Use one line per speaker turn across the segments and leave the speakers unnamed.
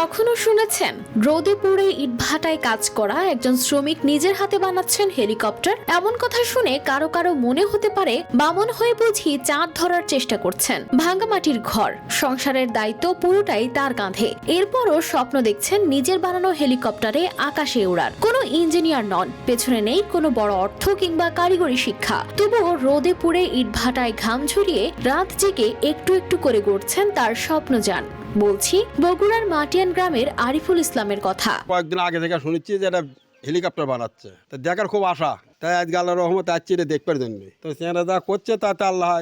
কখনো শুনেছেন, রোদে পুড়ে ইটভাটায় কাজ করা একজন শ্রমিক নিজের হাতে বানাচ্ছেন হেলিকপ্টার? এমন কথা শুনে কারও কারও মনে হতে পারে, বামন হয়ে বুঝি চাঁদ ধরার চেষ্টা করছেন। ভাঙ্গামাটির ঘর, সংসারের দায়িত্ব পুরোটাই তার কাঁধে। এরপরও স্বপ্ন দেখছেন নিজের বানানো হেলিকপ্টারে আকাশে উড়ার। কোনো ইঞ্জিনিয়ার নন। পেছনে নেই কোনো বড় অর্থ কিংবা কারিগরি শিক্ষা। তবুও রোদে পুড়ে ইটভাটায় ঘাম ঝরিয়ে রাত জেগে একটু একটু করে গড়ছেন তার স্বপ্ন যান। বলছি, বগুড়ার মাটিয়ান গ্রামের আরিফুল ইসলামের কথা।
কয়েকদিন আগে থেকে শুনেছি যে এটা হেলিকপ্টার বানাচ্ছে। তো দেখার খুব আশা। তাই আজকে আল্লাহ রহমত আসছি এটা দেখবার জন্য। তো সেখানে যা করছে তাতে আল্লাহ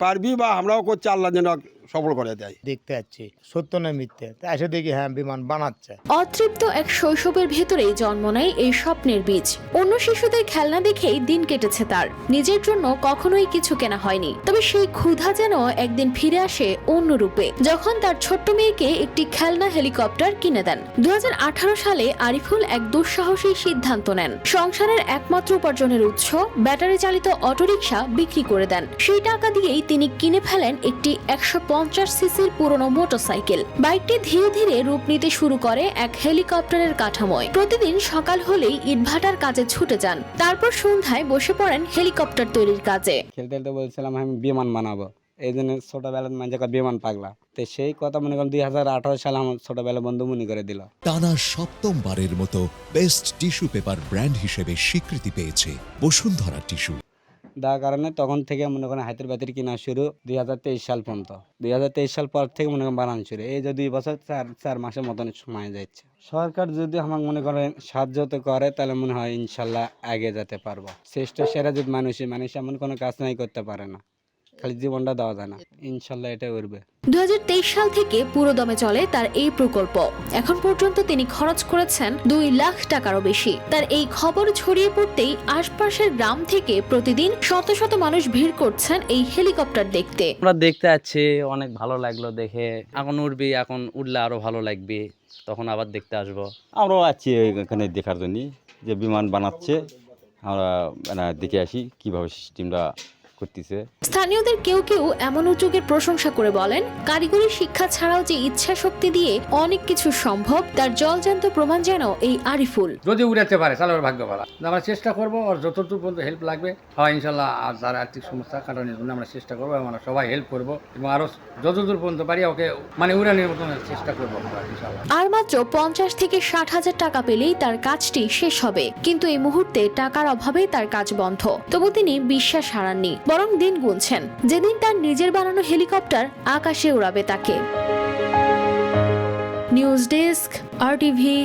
পারবি বা আমরাও করছি, আল্লাহ যেন সফল করে দেয়।
দেখতে যাচ্ছি। সত্য না মিথ্যে। এসে দেখি হ্যাঁ বিমান বানাচ্ছে।
অতৃপ্ত এক শৈশবের ভেতরেই জন্ম নেয় এই স্বপ্নের বীজ। অন্য শিশুদের খেলনা দেখেই দিন কেটেছে তার। নিজের জন্য কখনোই কিছু কেনা হয়নি। তবে সেই ক্ষুধা যেন একদিন ফিরে আসে অন্য রূপে যখন তার ছোট্ট মেয়েকে একটি খেলনা হেলিকপ্টার কিনে দেন। দু হাজার আঠারো সালে আরিফুল এক দুঃসাহসী সিদ্ধান্ত নেন। সংসারের একমাত্র উপার্জনের উৎস ব্যাটারি চালিত অটোরিকশা বিক্রি করে দেন। সেই টাকা দিয়েই তিনি কিনে ফেলেন একটি একশো পঞ্চাশ সিসির পুরনো মোটরসাইকেল। বাইকটি ধীরে ধীরে রূপ নিতে শুরু করে এক হেলিকপ্টারের কাঠামোয়। প্রতিদিন সকাল হলেই ইটভাটার কাজে ছুটে যান। তারপর সন্ধ্যায় বসে পড়েন হেলিকপ্টার তৈরির কাজে।
খেলতে খেলতে বলছিলাম আমি বিমান বানাবো। এই জন্য ছোটোবেলার মানে যখন বিমান পাগলা। তো সেই কথা মনে করেন দুই হাজার আঠারো সালে আমার ছোটবেলা বন্ধু মনে করে দিল।
টানা সপ্তমবারের মতো বেস্ট টিস্যু পেপার ব্র্যান্ড হিসেবে স্বীকৃতি পেয়েছে বসুন্ধরা টিস্যু।
যার কারণে তখন থেকে মনে করেন হাতের বাতির কেনা শুরু দুই হাজার তেইশ সাল পর্যন্ত। দুই হাজার তেইশ সাল পর থেকে মনে করেন বানানো শুরু। এই যে দুই বছর চার চার মাসের মতন সময় যাচ্ছে। সরকার যদি আমার মনে করেন সাহায্য তো করে, তাহলে মনে হয় ইনশাল্লাহ আগে যেতে পারব। শ্রেষ্ঠ সেরা যদি মানুষই, মানুষ এমন কোনো কাজ নাই করতে পারে না। খালি জীবনটা দেওয়া যায় না। ইনশাল্লাহ এটা উঠবে।
দুই হাজার তেইশ সাল থেকে পুরোদমে চলে তার এই প্রকল্প। এখন পর্যন্ত তিনি খরচ করেছেন দুই লাখ টাকারও বেশি। তার এই খবর ছড়িয়ে পড়তেই আশপাশের গ্রাম থেকে প্রতিদিন শত শত মানুষ ভিড় করছেন এই হেলিকপ্টার দেখতে।
আমরা দেখতে যাচ্ছি অনেক ভালো লাগল দেখে। এখন উঠবি এখন উঠলে আরও ভালো লাগবে। তখন আবার দেখতে আসব।
আমরাও আছি এখানে দেখার জন্য যে বিমান বানাচ্ছে। আমরা দেখে আসি কীভাবে সিস্টেমটা করতেছে।
স্থানীয়দের কেউ কেউ এমন উদ্যোগের প্রশংসা করে বলেন কারিগরি শিক্ষা ছাড়াও যে ইচ্ছা শক্তি দিয়ে অনেক কিছু সম্ভব তার জলজান্ত প্রমাণ যেন এই আরিফুল।
যদি উড়াতে পারে তাহলে ওর ভাগ্য বলা আমরা চেষ্টা করব ওর যতটুকু পর্যন্ত হেল্প লাগবে হয় ইনশাল্লাহ আর তার আর্থিক সমস্যা কাটানোর জন্য আমরা চেষ্টা করব আমরা সবাই হেল্প করব এবং আরও যতদূর পর্যন্ত পারি ওকে মানে উড়ানোর মতন চেষ্টা করব আমরা ইনশাল্লাহ
আর মাত্র পঞ্চাশ থেকে ষাট হাজার টাকা পেলেই তার কাজটি শেষ হবে। কিন্তু এই মুহূর্তে টাকার অভাবে তার কাজ বন্ধ। তবু তিনি বিশ্বাস হারাননি। বরং দিন গুনছেন। যেদিন তার নিজের বানানো হেলিকপ্টার আকাশে উড়াবে তাকে। নিউজ ডেস্ক, আর টিভি